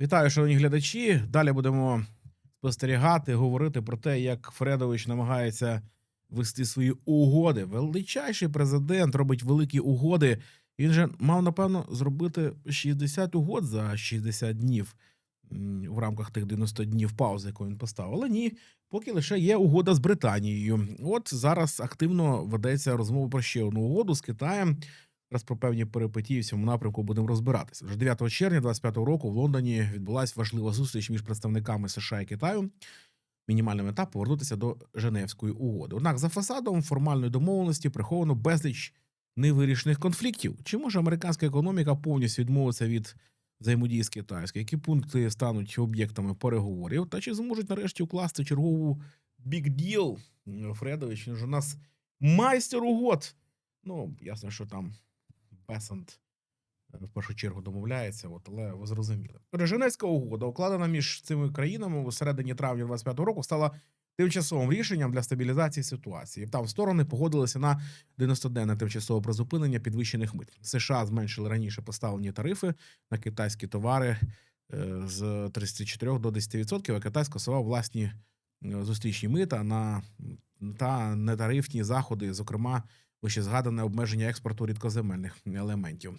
Вітаю, шановні глядачі. Далі будемо спостерігати, говорити про те, як Фредович намагається вести свої угоди. Величайший президент робить великі угоди. Він же мав, напевно, зробити 60 угод за 60 днів в рамках тих 90 днів паузи, яку він поставив. Але ні, поки лише є угода з Британією. От зараз активно ведеться розмова про ще одну угоду з Китаєм. Раз про певні перипетії в цьому напрямку будемо розбиратися. Вже 9 червня 25 року в Лондоні відбулася важлива зустріч між представниками США і Китаю. Мінімальний етап повернутися до Женевської угоди. Однак за фасадом формальної домовленості приховано безліч невирішених конфліктів. Чи може американська економіка повністю відмовитися від взаємодії з китайською? Які пункти стануть об'єктами переговорів? Та чи зможуть нарешті укласти чергову deal? Фредович, він ж у нас майстер угод. Ну, ясно, що там Бесант е, в першу чергу домовляється, от, але ви зрозуміли. Женевська угода, укладена між цими країнами у середині травня 25-го року, стала тимчасовим рішенням для стабілізації ситуації. Там сторони погодилися на 90-денне тимчасове призупинення підвищених мит. США зменшили раніше поставлені тарифи на китайські товари е, з 34 до 10%, а Китай скасував власні е, зустрічні мита на та нетарифні заходи, зокрема вище згадане обмеження експорту рідкоземельних елементів.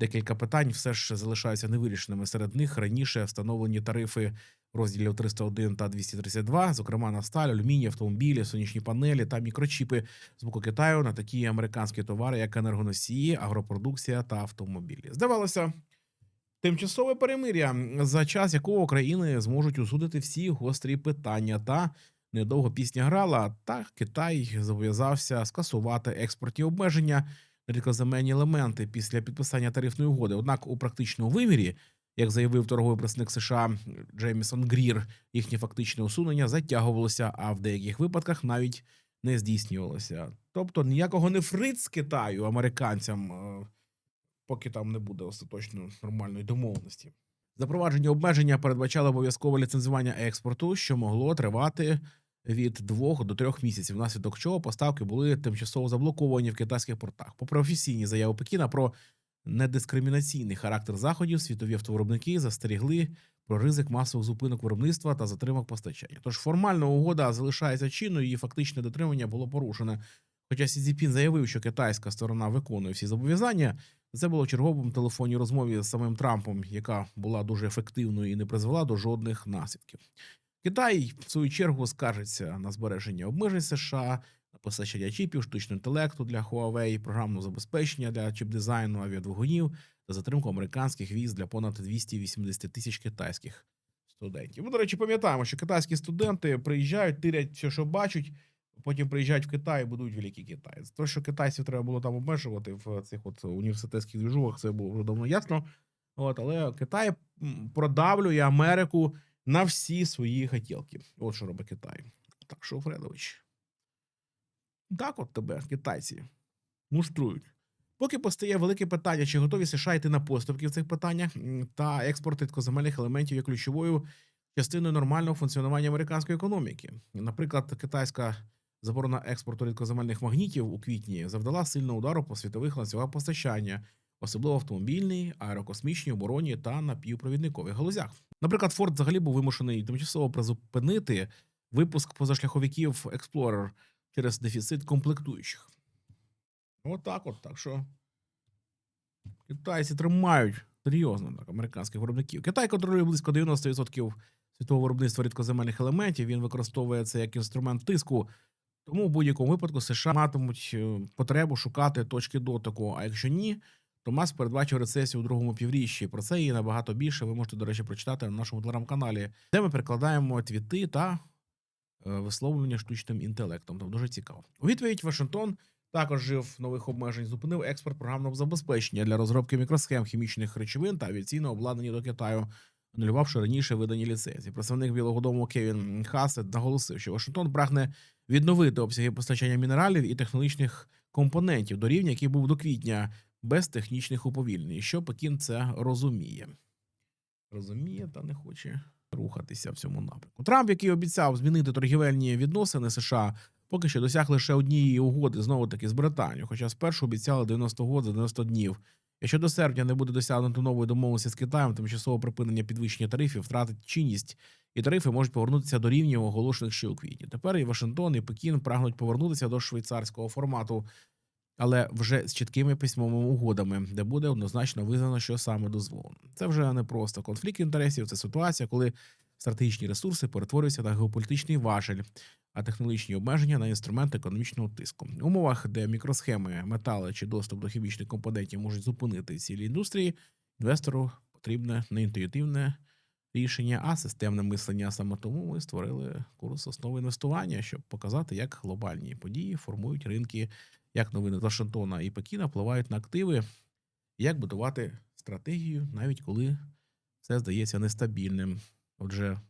Декілька питань все ж залишаються невирішеними. Серед них раніше встановлені тарифи розділів 301 та 232, зокрема на сталь, алюміній, автомобілі, сонячні панелі та мікрочіпи з боку Китаю на такі американські товари, як енергоносії, агропродукція та автомобілі. Здавалося. Тимчасове перемир'я, за час якого країни зможуть усудити всі гострі питання та недовго пісня грала, та Китай зобов'язався скасувати експортні обмеження на рідкоземельні елементи після підписання тарифної угоди. Однак у практичному вимірі, як заявив торговий представник США Джеймісон Грір, їхнє фактичне усунення затягувалося, а в деяких випадках навіть не здійснювалося. Тобто ніякого не фриц з Китаю американцям, е, поки там не буде остаточно нормальної домовленості. Запровадження обмеження передбачало обов'язкове ліцензування експорту, що могло тривати від двох до трьох місяців, внаслідок чого поставки були тимчасово заблоковані в китайських портах. Попри офіційні заяви Пекіна про недискримінаційний характер заходів, світові автовиробники застерігли про ризик масових зупинок виробництва та затримок постачання. Тож формальна угода залишається чинною, її фактичне дотримання було порушене. Хоча Сі Цзіпін заявив, що китайська сторона виконує всі зобов'язання, це було в черговому телефонній розмові з самим Трампом, яка була дуже ефективною і не призвела до жодних наслідків. Китай, в свою чергу, скаржиться на збереження обмежень США, на постачання чіпів, штучного інтелекту для Huawei, програмного забезпечення для чіп-дизайну, авіадвигунів та затримку американських віз для понад 280 тисяч китайських студентів. Ми, до речі, пам'ятаємо, що китайські студенти приїжджають, тирять все, що бачать, потім приїжджають в Китай і будують великий Китай. То, що китайців треба було там обмежувати в цих от університетських двіжухах, це було вже давно ясно. От, але Китай продавлює Америку на всі свої хотілки. От що робить Китай. Так що, Фредович, так от тебе, китайці, муштрують. Поки постає велике питання, чи готові США йти на поступки в цих питаннях, та експорт рідкоземельних елементів є ключовою частиною нормального функціонування американської економіки. Наприклад, китайська заборона експорту рідкоземельних магнітів у квітні завдала сильного удару по світових ланцюгах постачання, особливо автомобільній, аерокосмічній, оборонні та напівпровідникових галузях. Наприклад, Форд взагалі був вимушений тимчасово призупинити випуск позашляховиків Explorer через дефіцит комплектуючих. Отак, от так що китайці тримають серйозно так, американських виробників. Китай контролює близько 90% світового виробництва рідкоземельних елементів. Він використовує це як інструмент тиску. Тому в будь-якому випадку США матимуть е, потребу шукати точки дотику. А якщо ні, то МАС передбачив рецесію у другому півріччі. Про це і набагато більше ви можете, до речі, прочитати на нашому телеграм-каналі, де ми перекладаємо твіти та е, висловлення штучним інтелектом. Там дуже цікаво. У відповідь Вашингтон також жив нових обмежень, зупинив експорт програмного забезпечення для розробки мікросхем хімічних речовин та авіаційного обладнання до Китаю, анулювавши раніше видані ліцензії. Представник Білого Дому Кевін Хасет наголосив, що Вашингтон прагне відновити обсяги постачання мінералів і технологічних компонентів до рівня, який був до квітня, без технічних уповільнень. Що Пекін це розуміє. Розуміє та не хоче рухатися в цьому напрямку. Трамп, який обіцяв змінити торгівельні відносини США, поки що досяг лише однієї угоди знову таки з Британією, хоча спершу обіцяли 90 угод за 90 днів. Якщо до серпня не буде досягнуто нової домовленості з Китаєм, тимчасове припинення підвищення тарифів втратить чинність, і тарифи можуть повернутися до рівнів, оголошених ще у квітні. Тепер і Вашингтон, і Пекін прагнуть повернутися до швейцарського формату, але вже з чіткими письмовими угодами, де буде однозначно визнано, що саме дозволено. Це вже не просто конфлікт інтересів, це ситуація, коли стратегічні ресурси перетворюються на геополітичний важель, а технологічні обмеження на інструмент економічного тиску. В умовах, де мікросхеми, метали чи доступ до хімічних компонентів можуть зупинити цілі індустрії, інвестору потрібне не інтуїтивне рішення, а системне мислення. Саме тому ми створили курс основи інвестування, щоб показати, як глобальні події формують ринки, як новини з Вашингтона і Пекіна впливають на активи, як будувати стратегію, навіть коли все здається нестабільним. Отже,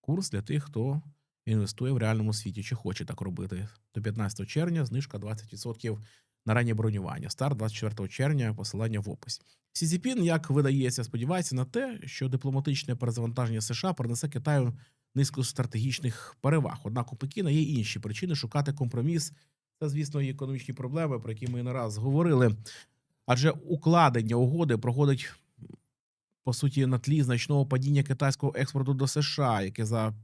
курс для тих, хто інвестує в реальному світі чи хоче так робити. До 15 червня знижка 20% на раннє бронювання. Старт 24 червня, посилання в описі. Сі Цзіпін, як видається, сподівається на те, що дипломатичне перезавантаження США принесе Китаю низку стратегічних переваг. Однак у Пекіна є інші причини шукати компроміс. Це, звісно, і економічні проблеми, про які ми не раз говорили. Адже укладення угоди проходить по суті на тлі значного падіння китайського експорту до США, яке за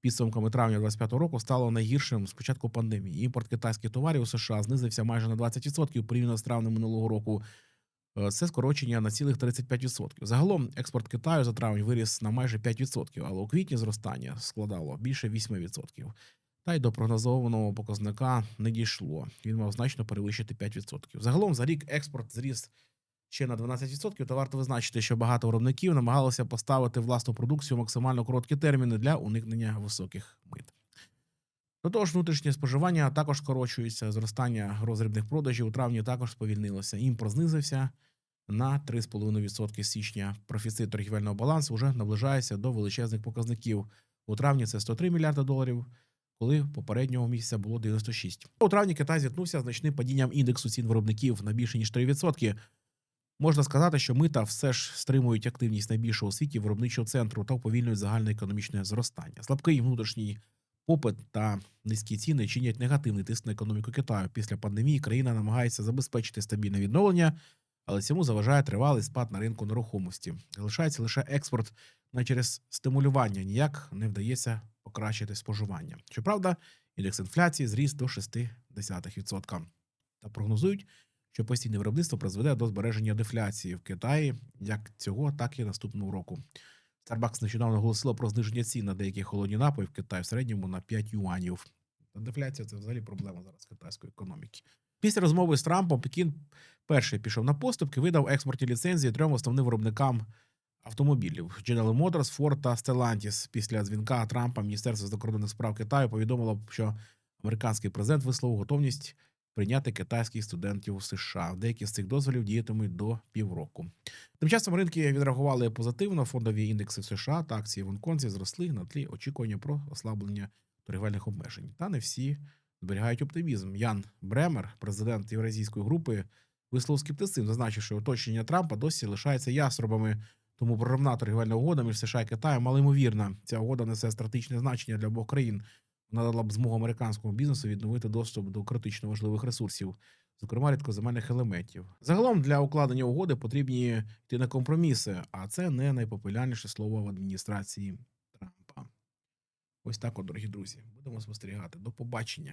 підсумками травня 2025 року стало найгіршим з початку пандемії. Імпорт китайських товарів у США знизився майже на 20% порівняно з травнем минулого року. Е, Це скорочення на цілих 35%. Загалом експорт Китаю за травень виріс на майже 5%, але у квітні зростання складало більше 8%. Та й до прогнозованого показника не дійшло. Він мав значно перевищити 5%. Загалом за рік експорт зріс ще на 12%, та варто визначити, що багато виробників намагалися поставити власну продукцію в максимально короткі терміни для уникнення високих мит. До того ж, внутрішнє споживання також скорочується. Зростання розрібних продажів у травні також сповільнилося. Імпорт знизився на 3,5% з січня. Профіцит торгівельного балансу вже наближається до величезних показників. У травні це 103 мільярди доларів, коли попереднього місяця було 96. У травні Китай зіткнувся з значним падінням індексу цін виробників на більше ніж 3%. Можна сказати, що мита все ж стримують активність найбільшого у світі виробничого центру та уповільнюють загальне економічне зростання. Слабкий внутрішній попит та низькі ціни чинять негативний тиск на економіку Китаю. Після пандемії країна намагається забезпечити стабільне відновлення, але цьому заважає тривалий спад на ринку нерухомості. Залишається лише експорт, на через стимулювання ніяк не вдається покращити споживання. Щоправда, індекс інфляції зріс до 0,6%. Та прогнозують, що постійне виробництво призведе до збереження дефляції в Китаї як цього, так і наступного року. Starbucks нещодавно оголосила про зниження цін на деякі холодні напої в Китаї в середньому на 5 юанів. Та дефляція це взагалі проблема зараз китайської економіки. Після розмови з Трампом Пекін перший пішов на поступки, видав експортні ліцензії трьом основним виробникам автомобілів: General Motors, Ford та Stellantis. Після дзвінка Трампа Міністерство закордонних справ Китаю повідомило, що американський президент висловив готовність прийняти китайських студентів у США. Деякі з цих дозволів діятимуть до півроку. Тим часом ринки відреагували позитивно. Фондові індекси в США та акції Гонконзі зросли на тлі очікування про ослаблення торгівельних обмежень. Та не всі зберігають оптимізм. Ян Бремер, президент Євразійської групи, висловив скептицизм, зазначив, що оточення Трампа досі лишається яструбами. Тому проривна торгівельна угода між США і Китаєм малоймовірна. Ця угода несе стратегічне значення для обох країн. Вона дала б змогу американському бізнесу відновити доступ до критично важливих ресурсів, зокрема рідкоземельних елементів. Загалом для укладення угоди потрібні йти на компроміси, а це не найпопулярніше слово в адміністрації Трампа. Ось так, от, дорогі друзі, будемо спостерігати. До побачення.